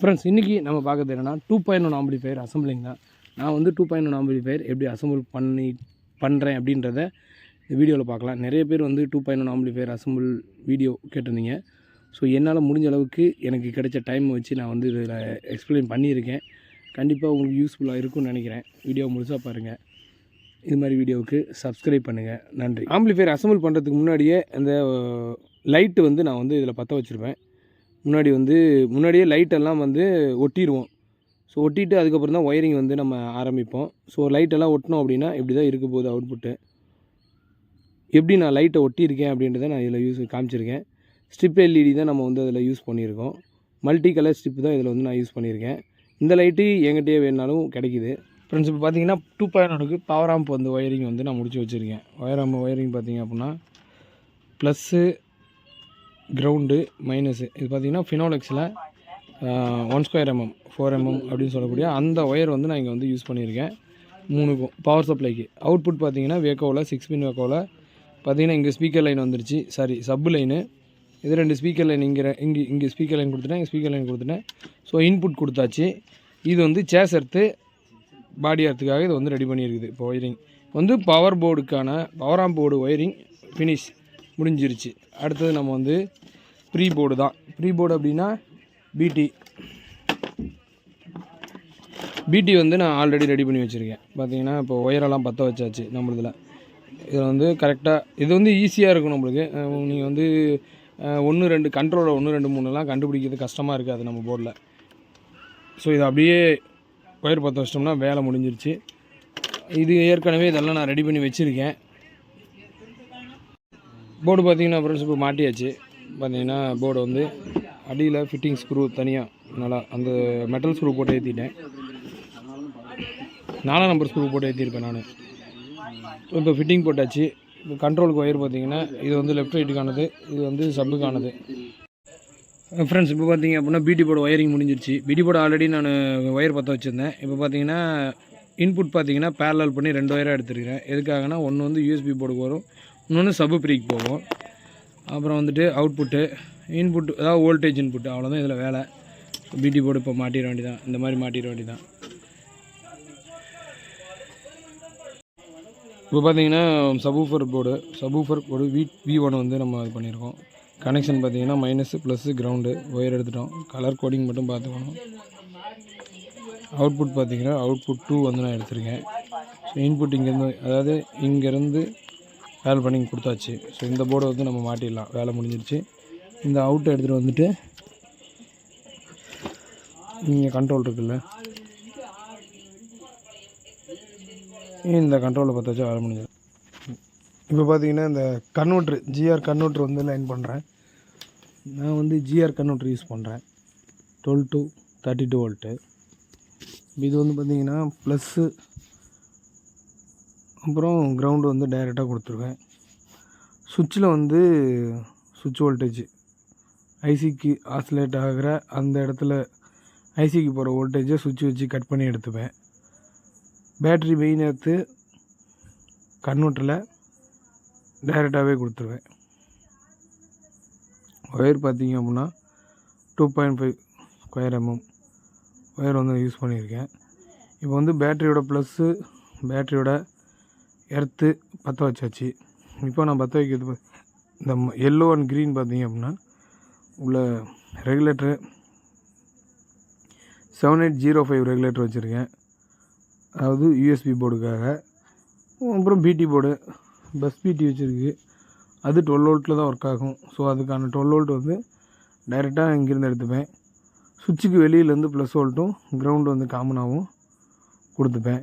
Friends இன்றைக்கி நம்ம பார்க்கறது என்னென்னா two point one amplifier assembling தான். நான் வந்து டூ பாயிண்ட் ஒன் ஆம்பிளிஃபயர் எப்படி அசம்பிள் பண்ணி பண்ணுறேன் அப்படின்றத இந்த வீடியோவில் பார்க்கலாம். நிறைய பேர் வந்து two point one amplifier assemble video கேட்டிருந்தீங்க. ஸோ என்னால் முடிஞ்ச அளவுக்கு எனக்கு கிடைச்ச டைம் வச்சு நான் வந்து இதில் எக்ஸ்பிளைன் பண்ணியிருக்கேன். கண்டிப்பாக உங்களுக்கு யூஸ்ஃபுல்லாக இருக்கும்னு நினைக்கிறேன். வீடியோ முழுசாக பாருங்கள் இது மாதிரி வீடியோவுக்கு சப்ஸ்கிரைப் பண்ணுங்கள் நன்றி. ஆம்பிளிஃபயர் அசம்பிள் பண்ணுறதுக்கு முன்னாடியே அந்த லைட்டு வந்து நான் வந்து இதில் பற்ற வச்சுருப்பேன். முன்னாடி வந்து முன்னாடியே லைட்டெல்லாம் வந்து ஒட்டிடுவோம் ஸோ ஒட்டிட்டு அதுக்கப்புறம் தான் ஒயரிங் வந்து நம்ம ஆரம்பிப்போம். ஸோ லைட்டெல்லாம் ஒட்டினோம் அப்படின்னா இப்படி தான் இருக்க போகுது அவுட்புட்டு எப்படி நான் லைட்டை ஒட்டியிருக்கேன் அப்படின்றத நான் இதில் யூஸ் காமிச்சிருக்கேன். ஸ்ட்ரிப் எல்இடி தான் நம்ம வந்து அதில் யூஸ் பண்ணியிருக்கோம். மல்டி கலர் ஸ்ட்ரிப் தான் இதில் வந்து நான் யூஸ் பண்ணியிருக்கேன். இந்த லைட்டு என்கிட்டயே வேணுனாலும் கிடைக்குது. ஃப்ரெண்ட்ஸ் இப்போ பார்த்தீங்கன்னா டூ பாயிண்ட் ஒனுக்கு பவர் ஆம்ப் வந்து ஒயரிங் வந்து நான் முடிச்சு வச்சுருக்கேன். ஒயர் ஆம்ப் ஒயரிங் பார்த்தீங்க அப்படின்னா ப்ளஸ்ஸு கிரவுண்டு மைனஸு இது பார்த்தீங்கன்னா ஃபினோலெக்ஸில் one square mm four mm அப்படின்னு சொல்லக்கூடிய அந்த ஒயர் வந்து நான் இங்கே வந்து யூஸ் பண்ணியிருக்கேன். மூணுக்கும் பவர் சப்ளைக்கு அவுட்புட் பார்த்தீங்கன்னா வேக்கோவில் சிக்ஸ் பின் வேக்கோவில் பார்த்தீங்கன்னா இங்கே ஸ்பீக்கர் லைன் வந்துருச்சு. சாரி சப் லைனு இது ரெண்டு ஸ்பீக்கர் லைன் இங்கே இங்கே இங்கே ஸ்பீக்கர் லைன் கொடுத்துட்டேன் இங்கே ஸ்பீக்கர் லைன் கொடுத்துட்டேன். ஸோ இன்புட் கொடுத்தாச்சு. இது வந்து சேஸ் எடுத்து பாடி அர்த்துக்காக இது வந்து ரெடி பண்ணியிருக்குது இப்போ ஒயரிங் வந்து power போர்டுக்கான power amp board wiring finish முடிஞ்சிருச்சு. அடுத்தது நம்ம வந்து ப்ரீ போர்டு தான் ப்ரீ போர்டு அப்படின்னா பிடி பிடி வந்து நான் ஆல்ரெடி ரெடி பண்ணி வச்சுருக்கேன். பார்த்தீங்கன்னா இப்போ ஒயரெல்லாம் பற்ற வச்சாச்சு நம்மளதில். இதில் வந்து கரெக்டாக இது வந்து ஈஸியாக இருக்கும் நம்மளுக்கு. நீங்கள் வந்து ஒன்று ரெண்டு கண்ட்ரோலில் ஒன்று ரெண்டு மூணுலாம் கண்டுபிடிக்கிறது கஷ்டமாக இருக்காது நம்ம போர்டில் ஸோ இது அப்படியே ஒயர் பற்ற வச்சிட்டோம்னா வேலை முடிஞ்சிருச்சு. இது ஏற்கனவே இதெல்லாம் நான் ரெடி பண்ணி வச்சுருக்கேன். போர்டு பார்த்தீங்கன்னா ஃப்ரெண்ட்ஸ் இப்போ மாட்டியாச்சு. பார்த்தீங்கன்னா போர்டு வந்து அடியில் ஃபிட்டிங் ஸ்க்ரூ தனியாக நல்லா அந்த மெட்டல் ஸ்க்ரூ போட்டு ஏற்றிட்டேன் நாலாம் நம்பர் ஸ்க்ரூ போட்டு ஏற்றிருப்பேன் நான். இப்போ ஃபிட்டிங் போட்டாச்சு. இப்போ கண்ட்ரோலுக்கு ஒயர் பார்த்தீங்கன்னா இது வந்து லெஃப்ட் ரைட்டுக்கானது இது வந்து சப்புக்கானது ஃப்ரெண்ட்ஸ் இப்போ பார்த்தீங்க அப்படின்னா பிடி போர்டு ஒயரிங் முடிஞ்சிருச்சு. பிடி போர்டு ஆல்ரெடி நான் ஒயர் பற்ற வச்சுருந்தேன். இப்போ பார்த்தீங்கன்னா இன்புட் பார்த்தீங்கன்னா பேரலல் பண்ணி ரெண்டு ஒயராக எடுத்துருக்கிறேன். எதுக்காகனா ஒன்று வந்து யூஎஸ்பி போர்டுக்கு வரும். இன்னொன்று சப்பு ப்ரீக் போகும். அப்புறம் வந்துட்டு அவுட்புட்டு இன்புட் அதாவது வோல்டேஜ் இன்புட் அவ்வளோதான் இதில் வேலை. பிடி போர்டு இப்போ மாட்டிட வேண்டியதான் இந்த மாதிரி மாட்டிட வேண்டியதான் இப்போ பார்த்தீங்கன்னா subwoofer board subwoofer board V V one வந்து நம்ம இது பண்ணியிருக்கோம் கனெக்ஷன் பார்த்தீங்கன்னா மைனஸு ப்ளஸ்ஸு கிரவுண்டு ஒயர் எடுத்துட்டோம். கலர் கோடிங் மட்டும் பார்த்துக்கணும். அவுட்புட் பார்த்தீங்கன்னா அவுட்புட் டூ வந்து நான் எடுத்திருக்கேன். ஸோ இன்புட் இங்கேருந்து அதாவது இங்கேருந்து வேலை பண்ணி கொடுத்தாச்சு. ஸோ இந்த போர்டை வந்து நம்ம மாட்டிடலாம். வேலை முடிஞ்சிருச்சு இந்த அவுட்டை எடுத்துகிட்டு வந்துட்டு இங்கே கண்ட்ரோல் இருக்குல்ல? இந்த கண்ட்ரோலை பார்த்தாச்சும் வேலை முடிஞ்சது இப்போ பார்த்தீங்கன்னா இந்த கன்வெர்ட்ரு ஜிஆர் கன்வெர்ட்ரு வந்து லைன் பண்ணுறேன் நான் வந்து ஜிஆர் கன்வெர்ட்ரு யூஸ் பண்ணுறேன் twelve to thirty two volt இது வந்து பார்த்தீங்கன்னா ப்ளஸ்ஸு அப்புறம் கிரவுண்டு வந்து டைரெக்டாக கொடுத்துருவேன். சுவிட்சில் வந்து சுவிட்ச் வோல்டேஜ் ஐசிக்கு ஆசிலேட் ஆகிற அந்த இடத்துல ஐசிக்கு போகிற வோல்டேஜை சுவிட்ச் வச்சு கட் பண்ணி எடுத்துப்பேன். பேட்ரி மெயின் எடுத்து கன்வெர்ட்டரில் டைரெக்டாகவே கொடுத்துருவேன். ஒயர் பார்த்தீங்க அப்படின்னா two point five square mm wire வந்து யூஸ் பண்ணியிருக்கேன். இப்போ வந்து பேட்டரியோட ப்ளஸ்ஸு பேட்டரியோட எர்த்து பற்ற வச்சாச்சு. இப்போ நான் பற்ற வைக்கிறது இந்த எல்லோ அண்ட் க்ரீன் பார்த்தீங்க அப்படின்னா உள்ள regulator seven eight zero five regulator வச்சுருக்கேன். அதாவது யூஎஸ்பி போர்டுக்காக அப்புறம் பிடி போர்டு பஸ் பிடி வச்சுருக்கு. அது டுவெல் வோல்ட்டில் தான் ஒர்க் ஆகும். ஸோ அதுக்கான டுவெல் வோல்ட் வந்து டைரெக்டாக இங்கேருந்து எடுத்துப்பேன். சுவிட்சுக்கு வெளியிலேருந்து ப்ளஸ் வோல்ட்டும் கிரவுண்டு வந்து காமனாகவும் கொடுத்துப்பேன்.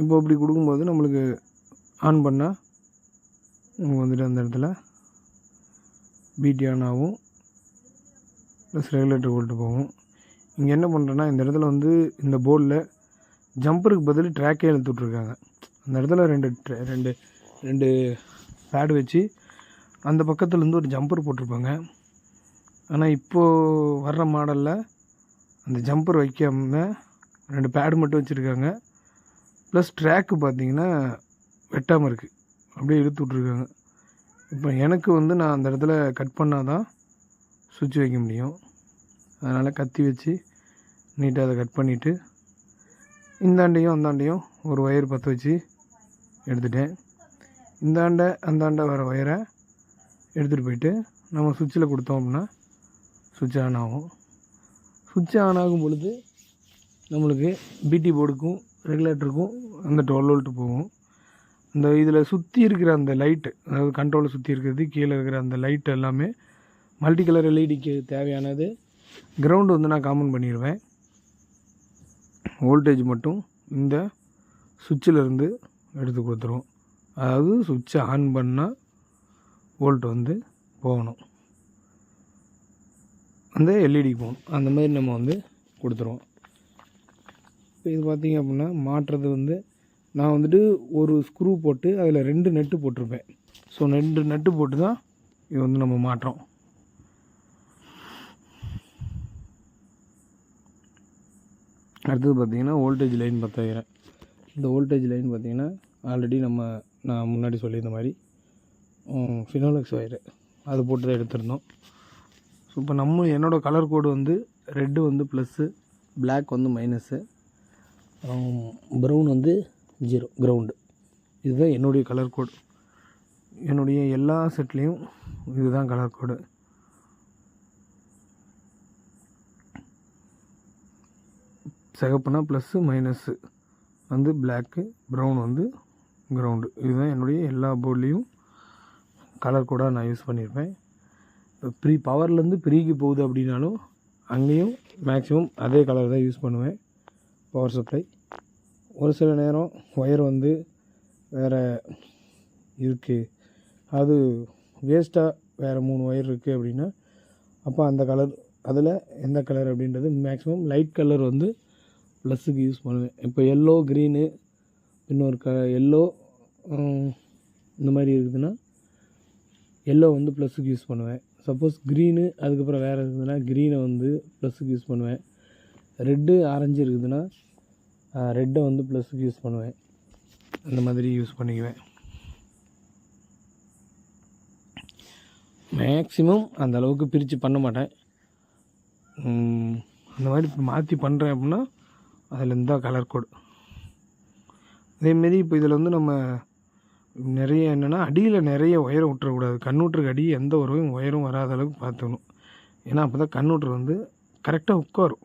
இப்போ அப்படி கொடுக்கும்போது நம்மளுக்கு ஆன் பண்ணால் நமக்கு வந்துட்டு அந்த இடத்துல பிடி ஆன் ஆகும். ப்ளஸ் ரெகுலேட்டர் போட்டு போகும். இங்கே என்ன பண்ணுறேன்னா இந்த இடத்துல வந்து இந்த போர்டில் ஜம்பருக்கு பதில் ட்ராக்கே எழுத்து விட்ருக்காங்க அந்த இடத்துல ரெண்டு ரெண்டு ரெண்டு பேடு வச்சு அந்த பக்கத்துலேருந்து ஒரு ஜம்பர் போட்டிருப்பாங்க. ஆனால் இப்போது வர்ற மாடலில் அந்த ஜம்பர் வைக்காம ரெண்டு பேடு மட்டும் வச்சுருக்காங்க. ப்ளஸ் ட்ராக்கு பார்த்தீங்கன்னா வெட்டாமல் இருக்குது அப்படியே இழுத்து விட்ருக்காங்க இப்போ எனக்கு வந்து நான் அந்த இடத்துல கட் பண்ணால் தான் சுவிட்ச் வைக்க முடியும். அதனால் கத்தி வச்சு நீட்டாக அதை கட் பண்ணிவிட்டு இந்தாண்டையும் அந்தாண்டையும் ஒரு ஒயர் பற்ற வச்சு எடுத்துட்டேன். இந்தாண்ட அந்தாண்ட வர ஒயரை எடுத்துகிட்டு போயிட்டு நம்ம சுவிட்சில் கொடுத்தோம் அப்படின்னா சுவிட்ச் ஆன் ஆகும். சுவிட்ச் ஆன் ஆகும் பொழுது நம்மளுக்கு பிடி போர்டுக்கும் ரெகுலேட்டருக்கும் அந்த டுவெல் வோல்ட்டு போகும். இந்த இதில் சுற்றி இருக்கிற அந்த லைட்டு அதாவது கண்ட்ரோலை சுற்றி இருக்கிறது கீழே இருக்கிற அந்த லைட் எல்லாமே மல்டி கலர் எல்இடிக்கு தேவையானது. கிரவுண்டு வந்து நான் காமன் பண்ணிடுவேன். வோல்டேஜ் மட்டும் இந்த சுவிட்சிலேருந்து எடுத்து கொடுத்துருவோம். அதாவது சுவிட்சை ஆன் பண்ணால் வோல்ட் வந்து போகணும். அந்த எல்இடி போகணும் அந்த மாதிரி நம்ம வந்து கொடுத்துருவோம். இது பார்த்திங்க அப்படின்னா மாட்டுறது வந்து நான் வந்துட்டு ஒரு ஸ்க்ரூ போட்டு அதில் ரெண்டு நெட்டு போட்டிருப்பேன். ஸோ ரெண்டு நெட்டு போட்டு தான் இது வந்து நம்ம மாட்டுறோம். அடுத்தது பார்த்திங்கன்னா வோல்டேஜ் லைன் பத்தாயிரம். இந்த வோல்டேஜ் லைன் பார்த்திங்கன்னா ஆல்ரெடி நம்ம நான் முன்னாடி சொல்லியிருந்த மாதிரி ஃபினோலக்ஸ் ஒயரு அது போட்டு தான் எடுத்திருந்தோம். ஸோ இப்போ நம்ம என்னோடய கலர் கோடு வந்து ரெட்டு வந்து ப்ளஸ்ஸு பிளாக் வந்து மைனஸ்ஸு ப்ரௌன் வந்து ஜீரோ கிரவுண்டு இதுதான் என்னுடைய கலர் கோடு என்னுடைய எல்லா செட்லேயும் இதுதான் கலர் கோடு சிகப்புனா ப்ளஸ்ஸு மைனஸ்ஸு வந்து பிளாக்கு ப்ரௌன் வந்து கிரவுண்டு இதுதான் என்னுடைய எல்லா போர்ட்லேயும் கலர் கோடாக நான் யூஸ் பண்ணியிருப்பேன் இப்போ ப்ரீ பவர்லேருந்து ப்ரீக்கு போகுது அப்படின்னாலும் அங்கேயும் மேக்ஸிமம் அதே கலர் தான் யூஸ் பண்ணுவேன். Power supply. ஒரு சில நேரம் ஒயர் வந்து வேறு இருக்குது அது வேஸ்ட்டாக வேறு மூணு ஒயர் இருக்குது அப்படின்னா அப்போ அந்த கலர் அதில் எந்த கலர் அப்படின்றது மேக்ஸிமம் லைட் கலர் வந்து ப்ளஸ்ஸுக்கு யூஸ் பண்ணுவேன். இப்போ எல்லோ க்ரீனு இன்னொரு க எல்லோ இந்த மாதிரி இருக்குதுன்னா எல்லோ வந்து ப்ளஸ்ஸுக்கு யூஸ் பண்ணுவேன். சப்போஸ் க்ரீனு அதுக்கப்புறம் வேறு இருக்குதுன்னா க்ரீனை வந்து ப்ளஸ்ஸுக்கு யூஸ் பண்ணுவேன். ரெட்டு ஆரஞ்சு இருக்குதுன்னா ரெட்டை வந்து ப்ளஸ்ஸுக்கு யூஸ் பண்ணுவேன். அந்த மாதிரி யூஸ் பண்ணிக்குவேன். மேக்ஸிமம் அந்த அளவுக்கு பிரித்து பண்ண மாட்டேன். அந்த மாதிரி மாற்றி பண்ணுறேன் அப்படின்னா அதில் இருந்தால் கலர் கோடு அதேமாரி இப்போ இதில் வந்து நம்ம நிறைய என்னென்னா அடியில் நிறைய உயரம் விட்டுறக்கூடாது கண்ணூற்றுக்கு அடி எந்த உறவும் ஒயரும் வராத அளவுக்கு பார்த்துக்கணும். ஏன்னா அப்போ தான் கண்ணூற்று வந்து கரெக்டாக உட்காரும்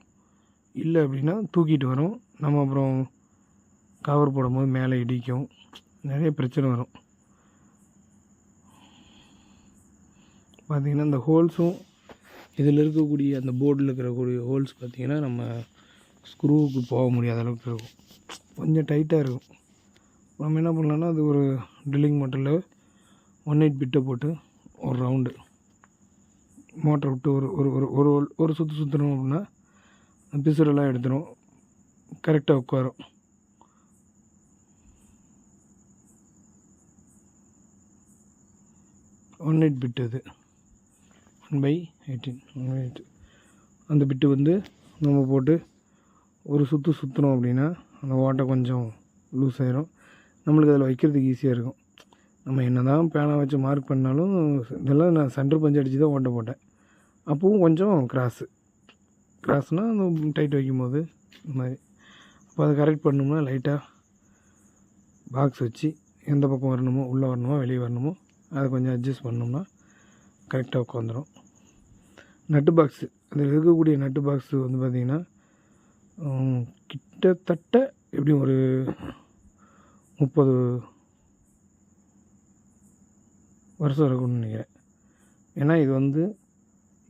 இல்லை அப்படின்னா தூக்கிட்டு வரும். நம்ம அப்புறம் கவர் போடும்போது மேலே இடிக்கும். நிறைய பிரச்சனை வரும். பார்த்திங்கன்னா இந்த ஹோல்ஸும் இதில் இருக்கக்கூடிய அந்த போர்டில் இருக்கக்கூடிய ஹோல்ஸ் பார்த்திங்கன்னா நம்ம ஸ்க்ரூவுக்கு போக முடியாத அளவுக்கு இருக்கும். கொஞ்சம் டைட்டாக இருக்கும். நம்ம என்ன பண்ணலாம்னா அது ஒரு ட்ரில்லிங் மோட்டரில் ஒன் எயிட் பிட்டை போட்டு ஒரு ரவுண்டு மோட்டரை விட்டு ஒரு ஒரு ஒரு ஒரு ஒரு சுற்று சுற்றுறோம் அப்படின்னா பிசுரெல்லாம் எடுத்துடும் கரெக்டாக உட்காரும். ஒன் எயிட் பிட் அது. One by eighteen one eight அந்த பிட்டு வந்து நம்ம போட்டு ஒரு சுற்று சுற்றுனோம் அப்படின்னா அந்த ஓட்டை கொஞ்சம் லூஸ் ஆயிரும். நம்மளுக்கு அதில் வைக்கிறதுக்கு ஈஸியாக இருக்கும். நம்ம என்ன தான் பேனை வச்சு மார்க் பண்ணாலும் இதெல்லாம் நான் சென்டர் பஞ்சு அடித்து தான் ஓட்டை போட்டேன். அப்பவும் கொஞ்சம் கிராஸு கிராஸ்னால் அந்த டைட் வைக்கும்போது இந்த மாதிரி. அப்போ அதை கரெக்ட் பண்ணோம்னா லைட்டாக பாக்ஸ் வச்சு எந்த பக்கம் வரணுமோ உள்ளே வரணுமோ வெளியே வரணுமோ அதை கொஞ்சம் அட்ஜஸ்ட் பண்ணோம்னா கரெக்டாக உட்காந்துரும். நட்டு பாக்ஸு அதில் இருக்கக்கூடிய நட்டு பாக்ஸு வந்து பார்த்திங்கன்னா கிட்டத்தட்ட எப்படியும் ஒரு முப்பது வருஷம் இருக்கும்னு நினைக்கிறேன். ஏன்னா இது வந்து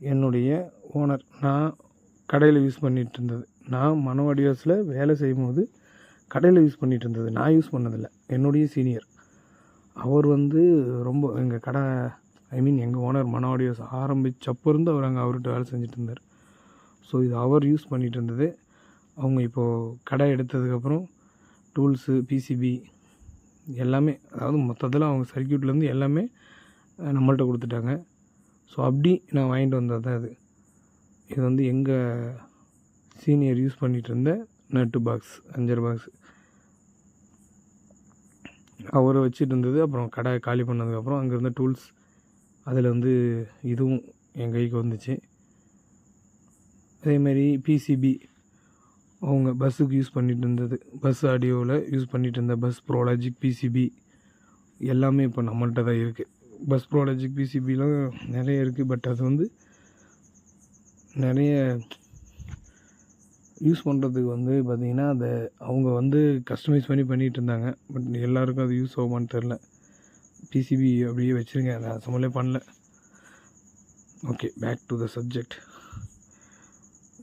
என்னுடைய ஓனர் நான் கடையில் யூஸ் பண்ணிகிட்டு இருந்தது நான் மனவடிவாஸில் வேலை செய்யும்போது கடையில் யூஸ் பண்ணிகிட்டு இருந்தது நான் யூஸ் பண்ணதில்லை. என்னுடைய சீனியர் அவர் வந்து ரொம்ப எங்கள் கடை ஐ மீன் எங்கள் ஓனர் மனவடிவாஸ் ஆரம்பித்தப்போ இருந்து அவர் அங்கே அவர்கிட்ட வேலை செஞ்சுட்டு இருந்தார் ஸோ இது அவர் யூஸ் பண்ணிகிட்டு இருந்தது அவங்க இப்போது கடை எடுத்ததுக்கப்புறம் டூல்ஸு பிசிபி எல்லாமே அதாவது மொத்தத்தில் அவங்க சர்க்கியூட்லேருந்து எல்லாமே நம்மள்கிட்ட கொடுத்துட்டாங்க. ஸோ அப்படி நான் வாங்கிட்டு வந்தது தான் அது இது வந்து எங்கள் சீனியர் யூஸ் பண்ணிகிட்டு இருந்த நட்டு பாக்ஸ் அஞ்சரை பாக்ஸ் அவரை வச்சுட்டு இருந்தது அப்புறம் கடை காலி பண்ணதுக்கப்புறம் அங்கே இருந்த டூல்ஸ் அதில் வந்து இதுவும் என் கைக்கு வந்துச்சு. அதேமாரி பிசிபி அவங்க பஸ்ஸுக்கு யூஸ் பண்ணிகிட்டு இருந்தது பஸ் ஆடியோவில் யூஸ் பண்ணிகிட்டு இருந்த பஸ் ப்ரோலாஜிக் பிசிபி எல்லாமே இப்போ நம்மள்கிட்ட தான் இருக்குது பஸ் ப்ரோலாஜிக் பிசிபிலாம் நிறைய இருக்குது பட் அது வந்து நிறைய யூஸ் பண்ணுறதுக்கு வந்து பார்த்திங்கன்னா அதை அவங்க வந்து கஸ்டமைஸ் பண்ணி பண்ணிகிட்டு இருந்தாங்க. பட் எல்லாருக்கும் அது யூஸ் ஆகுமான்னு தெரில பிசிபி அப்படியே வச்சுருங்க. நான் சம்மளே பண்ணல. Okay back to the subject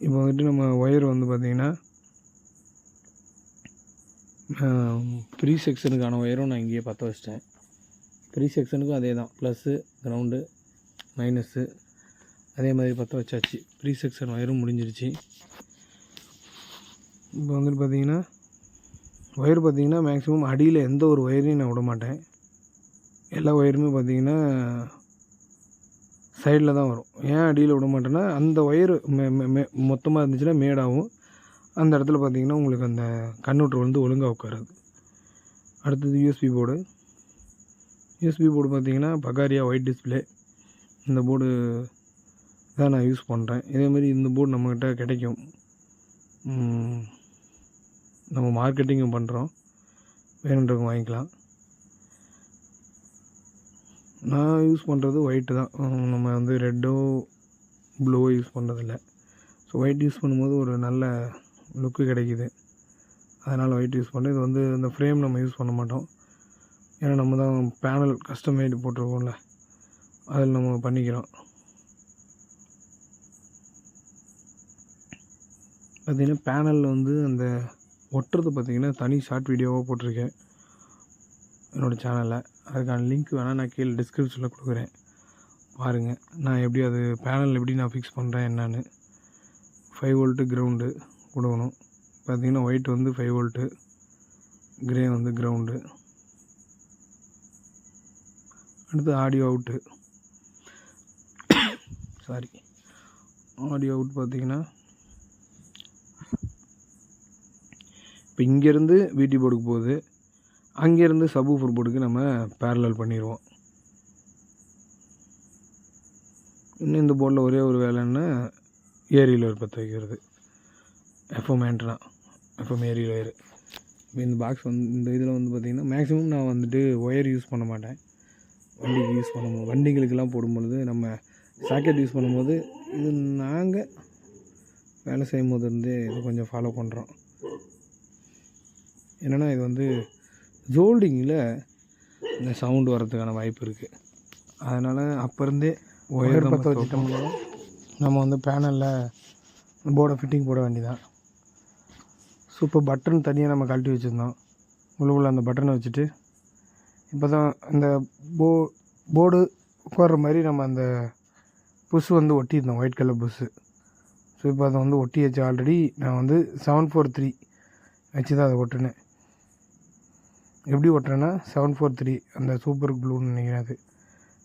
இப்போ வந்துட்டு நம்ம ஒயர் வந்து பார்த்திங்கன்னா ப்ரீ செக்ஷனுக்கான ஒயரும் நான் இங்கேயே பற்ற வச்சிட்டேன். ப்ரீ செக்ஷனுக்கும் அதே தான் ப்ளஸ்ஸு க்ரௌண்டு மைனஸ்ஸு அதே மாதிரி பற்ற வச்சாச்சு. ப்ரீ செக்ஷன் ஒயரும் முடிஞ்சிருச்சு. இப்போ வந்துட்டு பார்த்தீங்கன்னா ஒயர் பார்த்தீங்கன்னா மேக்ஸிமம் அடியில் எந்த ஒரு ஒயரையும் நான் விட மாட்டேன். எல்லா ஒயருமே பார்த்திங்கன்னா சைடில் தான் வரும். ஏன் அடியில் விட மாட்டேன்னா அந்த ஒயர் மொத்தமாக இருந்துச்சுன்னா மேடாகும். அந்த இடத்துல பார்த்தீங்கன்னா உங்களுக்கு அந்த கன்வெர்ட்டர் வந்து ஒழுங்காக உட்காராது. அடுத்தது யூஎஸ்பி போர்டு யூஎஸ்பி போர்டு பார்த்தீங்கன்னா பகாரியா ஒயிட் டிஸ்பிளே இந்த போர்டு இதான் நான் யூஸ் பண்ணுறேன் இதேமாரி இந்த போர்டு நம்மக்கிட்ட கிடைக்கும். நம்ம மார்க்கெட்டிங்கும் பண்ணுறோம் வேணுன்றவங்க வாங்கிக்கலாம். நான் யூஸ் பண்ணுறது ஒயிட்டு தான். நம்ம வந்து ரெட்டோ ப்ளூவோ யூஸ் பண்ணுறதில்ல ஸோ ஒயிட் யூஸ் பண்ணும்போது ஒரு நல்ல லுக்கு கிடைக்கிது. அதனால் ஒயிட் யூஸ் பண்ணுறேன் இது வந்து இந்த ஃப்ரேம் நம்ம யூஸ் பண்ண மாட்டோம். ஏன்னா நம்ம தான் பேனல் கஸ்டமைடு போட்டிருக்கோம்ல. அதில் நம்ம பண்ணிக்கிறோம். பார்த்திங்கன்னா பேனலில் வந்து அந்த ஒட்டுறது பார்த்தீங்கன்னா தனி ஷார்ட் வீடியோவாக போட்டிருக்கேன். என்னோடய சேனலில் அதுக்கான லிங்க் வேணால் நான் கீழே டிஸ்கிரிப்ஷனில் கொடுக்குறேன். பாருங்கள் நான் எப்படி அது பேனல் எப்படி நான் ஃபிக்ஸ் பண்ணுறேன் என்னன்னு. ஃபைவ் வோல்ட்டு கிரவுண்டு கொடுக்கணும். பார்த்திங்கன்னா ஒயிட் வந்து ஃபைவ் வோல்ட்டு கிரே வந்து கிரவுண்டு அடுத்து audio out sorry audio out பார்த்தீங்கன்னா இப்போ இங்கேருந்து வீட்டி போர்டுக்கு போகுது அங்கேருந்து சபூஃபர் போர்டுக்கு நம்ம பேரலல் பண்ணிடுவோம் இன்னும் இந்த போர்டில் ஒரே ஒரு வேலைன்னா ஏரியில் ஒரு பற்ற வைக்கிறது. எஃப்எம் ஆண்டனா எஃப்எம் ஏரியில் ஒயர் இப்போ இந்த பாக்ஸ் வந்து இந்த இதில் வந்து பார்த்திங்கன்னா மேக்ஸிமம் நான் வந்துட்டு ஒயர் யூஸ் பண்ண மாட்டேன். வண்டிக்கு யூஸ் பண்ணும்போது வண்டிகளுக்கெல்லாம் போடும்பொழுது நம்ம சாக்கெட் யூஸ் பண்ணும்போது இது நாங்கள் வேலை செய்யும் போது இருந்து இது கொஞ்சம் ஃபாலோ பண்ணுறோம் என்னென்னா இது வந்து ஜோல்டிங்கில் இந்த சவுண்டு வரதுக்கான வாய்ப்பு இருக்குது அதனால் அப்போ இருந்தே ஒயர் பற்ற வச்சுட்டோம்னா நம்ம வந்து பேனலில் போர்டை ஃபிட்டிங் போட வேண்டியதான் ஸோ இப்போ பட்டன் தனியாக நம்ம கழட்டி வச்சுருந்தோம். உள்ளுக்குள்ள அந்த பட்டனை வச்சுட்டு இப்போ தான் இந்த போ போர்டு உட்கார்ற மாதிரி நம்ம அந்த புஷ் வந்து ஒட்டியிருந்தோம். ஒயிட் கலர் புஷ்ஷு ஸோ இப்போ அதை வந்து ஒட்டி வச்சு ஆல்ரெடி நான் வந்து செவன் ஃபோர் த்ரீ வச்சு தான் அதை ஒட்டினேன். எப்படி ஒட்டுறேன்னா செவன் ஃபோர் த்ரீ அந்த சூப்பர் க்ளூன்னு நினைக்கிறேன் அது.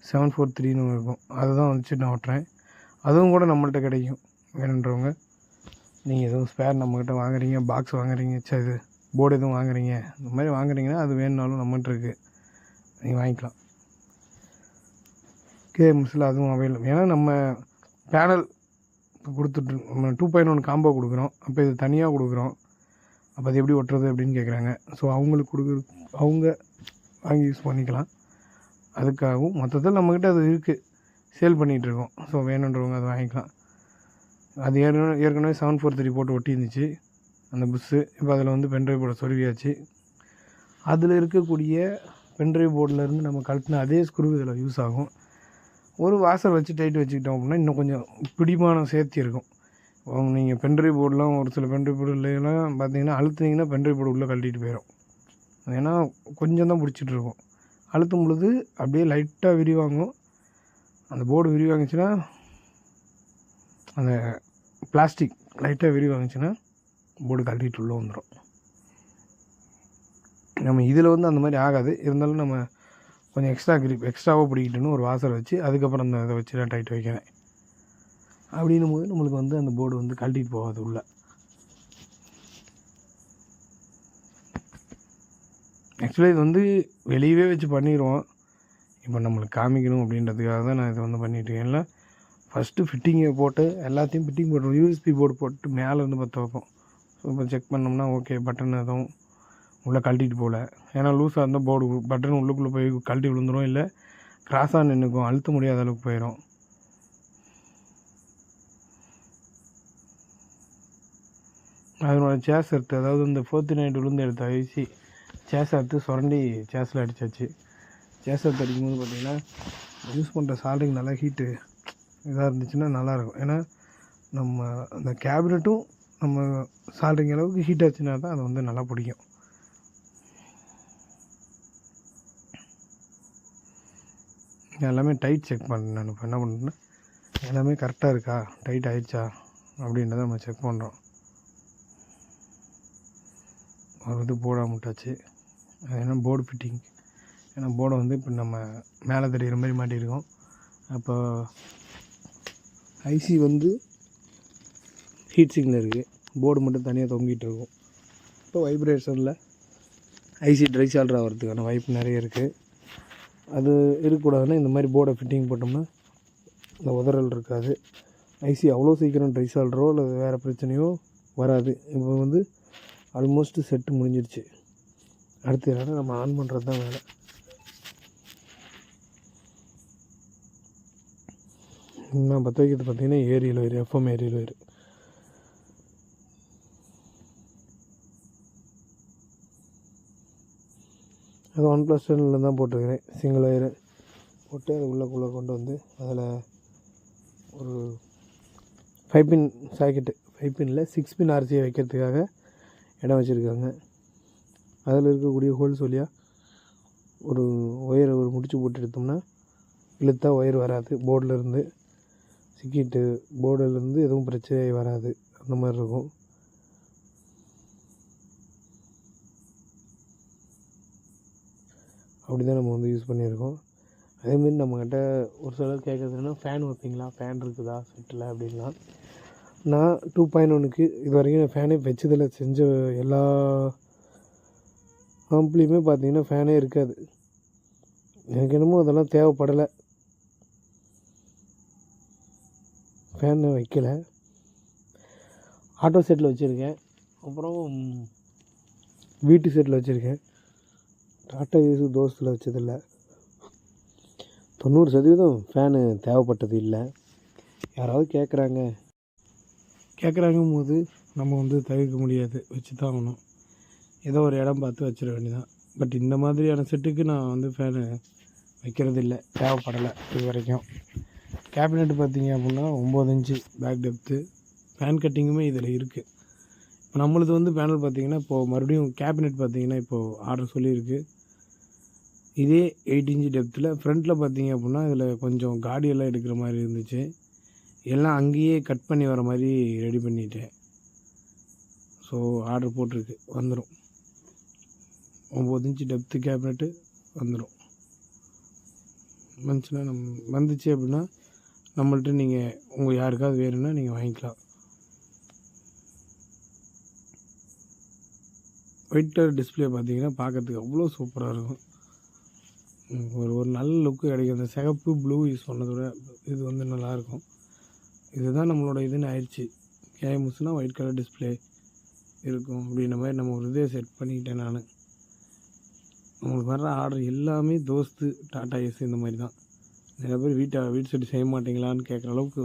செவன் ஃபோர் த்ரீன்னு இருக்கும். அதை தான் வச்சு நான் ஓட்டுறேன். அதுவும் கூட நம்மள்கிட்ட கிடைக்கும். வேணுன்றவங்க நீங்கள் எதுவும் ஸ்பேர் நம்மக்கிட்ட வாங்குறீங்க பாக்ஸ் வாங்குறீங்க சரி இது போர்டு எதுவும் வாங்குறீங்க இந்த மாதிரி வாங்குறீங்கன்னா அது வேணுனாலும் நம்மகிட்ட இருக்குது நீங்கள் வாங்கிக்கலாம். கேஎம்ஸில் அதுவும் அவைலபிள் ஏன்னா நம்ம பேனல் கொடுத்துட்டு நம்ம டூ பாயிண்ட் ஒன் காம்போ கொடுக்குறோம். அப்போ இது தனியாக கொடுக்குறோம். அப்போ அது எப்படி ஒட்டுறது அப்படின்னு கேட்குறாங்க ஸோ அவங்களுக்கு கொடுக்குற அவங்க வாங்கி யூஸ் பண்ணிக்கலாம். அதுக்காகவும் மொத்தத்தில் நம்மக்கிட்ட அது இருக்குது சேல் பண்ணிகிட்ருக்கோம் ஸோ வேணுன்றவங்க அதை வாங்கிக்கலாம். அது ஏற்கனவே ஏற்கனவே செவன் ஃபோர் த்ரீ போட்டு ஒட்டியிருந்துச்சு. அந்த புஸ்ஸு இப்போ அதில் வந்து பென்ட்ரைவ் போர்டை சொருவியாச்சு அதில் இருக்கக்கூடிய பென்ட்ரைவ் போர்டிலேருந்து நம்ம கழட்டின அதே ஸ்க்ரூ இதில் யூஸ் ஆகும். ஒரு வாசர் வச்சு டைட் வச்சுக்கிட்டோம் அப்படின்னா இன்னும் கொஞ்சம் பிடிமானம் சேர்த்தி இருக்கும். அவங்க நீங்கள் பென்ட்ரைவ் போர்டெலாம் ஒரு சில பென்ட்ரைவ் போர்டுலாம் பார்த்தீங்கன்னா அழுத்துனீங்கன்னா பென்ட்ரைவ் போர்டு உள்ளே கழட்டிட்டு போயிடும் ஏன்னா கொஞ்சம் தான் பிடிச்சிட்டு இருக்கும். அழுத்தும் பொழுது அப்படியே லைட்டாக விரிவாங்கும் அந்த போர்டு விரிவாங்குச்சுன்னா அந்த பிளாஸ்டிக் லைட்டாக விரிவாங்குச்சுன்னா போர்டு கழட்டிட்டு உள்ளே வந்துடும் நம்ம இதில் வந்து அந்த மாதிரி ஆகாது. இருந்தாலும் நம்ம கொஞ்சம் எக்ஸ்ட்ரா கிரிப் எக்ஸ்ட்ராவாக பிடிக்கிட்டுன்னு ஒரு வாசல் வச்சு அதுக்கப்புறம் அந்த இதை வச்சு நான் டைட் வைக்கிறேன். அப்படின்னும் போது நம்மளுக்கு வந்து அந்த போர்டு வந்து கழட்டிட்டு போகாது உள்ளே. ஆக்சுவலாக இது வந்து வெளியவே வச்சு பண்ணிடுவோம் இப்போ நம்மளுக்கு காமிக்கணும் அப்படின்றதுக்காக தான் நான் இதை வந்து பண்ணிட்டுருக்கேன் இல்லை ஃபஸ்ட்டு ஃபிட்டிங்கை போட்டு எல்லாத்தையும் ஃபிட்டிங் போட்டுருவோம் யூஎஸ்பி போர்டு போட்டு மேலே இருந்து பற்ற வைப்போம். ஸோ இப்போ செக் பண்ணோம்னா ஓகே பட்டன் எதுவும் உள்ளே கழட்டிட்டு போகல. ஏன்னா லூஸாக இருந்தால் போர்டு பட்டன் உள்ளுக்குள்ளே போய் கழட்டி விழுந்துடும் இல்லை கிராஸாக நின்றுக்கும் அழுத்த முடியாத அளவுக்கு போயிடும் அதனோட சேஸ் எடுத்து அதாவது இந்த ஃபோர்த்து நைட் விழுந்து எடுத்த ஐசி சேஸ் எடுத்து சுரண்டி சேஸில் அடிச்சாச்சு. சேஸ் எடுத்து அடிக்கும்போது பார்த்திங்கன்னா யூஸ் பண்ணுற சால்ட்ரிங் நல்லா ஹீட்டு இதாக இருந்துச்சுன்னா நல்லாயிருக்கும் ஏன்னா நம்ம அந்த கேபினட்டும் நம்ம சால்ட்ரிங் அளவுக்கு ஹீட் ஆச்சுன்னா தான் அது வந்து நல்லா பிடிக்கும். எல்லாமே டைட் செக் பண்ணேன் நான் இப்போ என்ன பண்ணுறேன்னா எல்லாமே கரெக்டாக இருக்கா? டைட் ஆயிடுச்சா? அப்படின்றத நம்ம செக் பண்ணுறோம் அவர் வந்து போர்டாக முட்டாச்சு அது என்ன போர்டு ஃபிட்டிங் ஏன்னா போர்டை வந்து இப்போ நம்ம மேலே தெரிகிற மாதிரி மாட்டியிருக்கோம். அப்போ ஐசி வந்து ஹீட் சிங்கில் இருக்குது போர்டு மட்டும் தனியாக தொங்கிட்டு இருக்கும். இப்போ வைப்ரேஷனில் ஐசி ட்ரை சால்ட்ரு ஆகிறதுக்கான வாய்ப்பு நிறைய இருக்குது அது இருக்கக்கூடாதுன்னா இந்த மாதிரி போர்டை ஃபிட்டிங் போட்டோம்னா இந்த உதறல் இருக்காது. ஐசி அவ்வளோ சீக்கிரம் ட்ரை சால்ட்ரோ இல்லை வேறு பிரச்சனையோ வராது. இப்போ வந்து ஆல்மோஸ்ட்டு செட்டு முடிஞ்சிருச்சு. அடுத்து என்னன்னா நம்ம ஆன் பண்ணுறது தான் வேலை. நான் பற்ற வைக்கிறது பார்த்தீங்கன்னா ஏரியல் வயிறு எஃப்எம் ஏரியல் வயிறு அது ஒன் ப்ளஸ் டென்னில் தான் போட்டிருக்கிறேன். சிங்கிள் ஒயரு போட்டு அது உள்ளக்குள்ளே கொண்டு வந்து அதில் ஒரு ஃபைவ் பின் சாக்கெட்டு ஃபைவ் பின்னில் சிக்ஸ் பின் ஆர்சியை வைக்கிறதுக்காக இடம் வச்சுருக்காங்க. அதில் இருக்கக்கூடிய ஹோல்ஸ் வழியாக ஒரு ஒயரை ஒரு முடிச்சு போட்டு எடுத்தோம்னா இழுத்தா ஒயர் வராது. போர்டிலேருந்து சிக்கிட்டு போர்டிலேருந்து எதுவும் பிரச்சனை வராது. அந்த மாதிரி இருக்கும். அப்படி தான் நம்ம வந்து யூஸ் பண்ணியிருக்கோம். அதேமாரி நம்மக்கிட்ட ஒரு சிலர் கேட்குறதுன்னா ஃபேன் வைப்பீங்களா? ஃபேன் இருக்குதா? செட்டில் அப்படின்லாம். நான் டூ பாயிண்ட் ஒனுக்கு இது வரைக்கும் நான் ஃபேனே வச்சதில் செஞ்ச எல்லா ஆம்ப்லேயுமே பார்த்தீங்கன்னா ஃபேனே இருக்காது. எனக்கு என்னமோ அதெல்லாம் தேவைப்படலை. ஃபேனை வைக்கல. ஆட்டோ செட்டில் வச்சுருக்கேன். அப்புறம் வீட்டு செட்டில் வச்சுருக்கேன். டாட்டா ஏசு தோசத்தில் வச்சதில்ல. தொண்ணூறு சதவீதம் ஃபேனு தேவைப்பட்டது இல்லை. யாராவது கேட்குறாங்க கேட்குறாங்கும் போது நம்ம வந்து தவிர்க்க முடியாது வச்சு தான் ஆகணும். ஏதோ ஒரு இடம் பார்த்து வச்சிட வேண்டியதான் பட் இந்த மாதிரியான செட்டுக்கு நான் வந்து ஃபேனு வைக்கிறது இல்லை தேவைப்படலை இது வரைக்கும் கேபினெட் பார்த்தீங்க அப்படின்னா ஒம்பது இன்ச்சு பேக் டெப்த்து ஃபேன் கட்டிங்குமே இதில் இருக்குது இப்போ நம்மளது வந்து பேனல் பார்த்தீங்கன்னா இப்போது மறுபடியும் கேபினெட் பார்த்தீங்கன்னா இப்போது ஆர்டர் சொல்லியிருக்கு. இதே எயிட் இன்ச்சு டெப்த்தில் ஃப்ரண்ட்டில் பார்த்தீங்க அப்படின்னா இதில் கொஞ்சம் காடியெல்லாம் எடுக்கிற மாதிரி இருந்துச்சு. எல்லாம் அங்கேயே கட் பண்ணி வர மாதிரி ரெடி பண்ணிட்டேன். ஸோ ஆர்டர் போட்டிருக்கு. வந்துடும் ஒம்பது இன்ச்சு டெப்த்து கேபினெட்டு வந்துடும் வந்துச்சுன்னா நம் வந்துச்சு அப்படின்னா நம்மள்ட்ட நீங்கள் உங்கள் யாருக்காவது வேணும்னா நீங்கள் வாங்கிக்கலாம். ஒயிட் கலர் டிஸ்பிளே பார்த்தீங்கன்னா பார்க்கறதுக்கு அவ்வளோ சூப்பராக இருக்கும். ஒரு ஒரு நல்ல லுக்கு கிடைக்கும். அந்த சிகப்பு ப்ளூ யூஸ் பண்ணதோட இது வந்து நல்லாயிருக்கும் இதுதான் நம்மளோட இதுன்னு ஆயிடுச்சு. கேமுஸ்னால் ஒயிட் கலர் டிஸ்பிளே இருக்கும் அப்படின்ற மாதிரி நம்ம ஒரு இதே செட் பண்ணிக்கிட்டேன் நான். நம்மளுக்கு வர்ற ஆர்டர் எல்லாமே தோஸ்து டாட்டா ஏஸ் இந்த மாதிரி தான். நிறைய பேர் வீட்டை வீட்டு செட்டு செய்ய மாட்டீங்களான்னு கேட்குற அளவுக்கு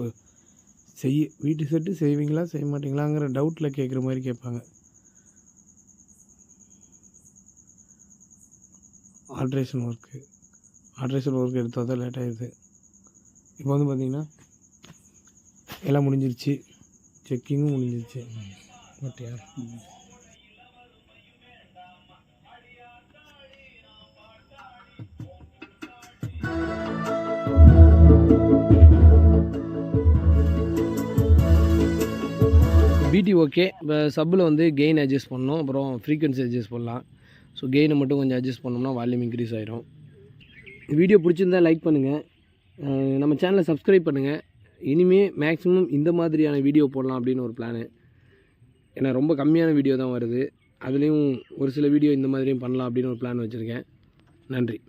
செய்ய வீட்டு செட்டு செய்வீங்களா செய்ய மாட்டீங்களாங்கிற டவுட்டில் கேட்குற மாதிரி கேட்பாங்க. ஆல்ட்ரேஷன் ஒர்க்கு ஆல்ட்ரேஷன் ஒர்க் எடுத்தால் தான் லேட் ஆகிடுது இப்போ வந்து பார்த்திங்கன்னா எல்லாம் முடிஞ்சிருச்சு. செக்கிங்கும் முடிஞ்சிருச்சு. ஓட்டியா பிடி ஓகே இப்போ சப்பில் வந்து கெயின் அட்ஜஸ்ட் பண்ணணும். அப்புறம் ஃப்ரீக்வன்சி அட்ஜஸ்ட் பண்ணலாம். ஸோ கெயினை மட்டும் கொஞ்சம் அட்ஜஸ்ட் பண்ணோம்னா வால்யூம் இன்க்ரீஸ் ஆயிரும். வீடியோ பிடிச்சிருந்தா லைக் பண்ணுங்கள் நம்ம சேனலை சப்ஸ்கிரைப் பண்ணுங்கள் இனிமே மேக்ஸிமம் இந்த மாதிரியான வீடியோ போடலாம் அப்படின்னு ஒரு பிளானு ஏன்னா ரொம்ப கம்மியான வீடியோ தான் வருது. அதுலேயும் ஒரு சில வீடியோ இந்த மாதிரியும் பண்ணலாம் அப்படின்னு ஒரு பிளான் வச்சுருக்கேன். நன்றி.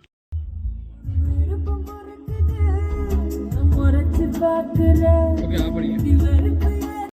ஓகே ஆ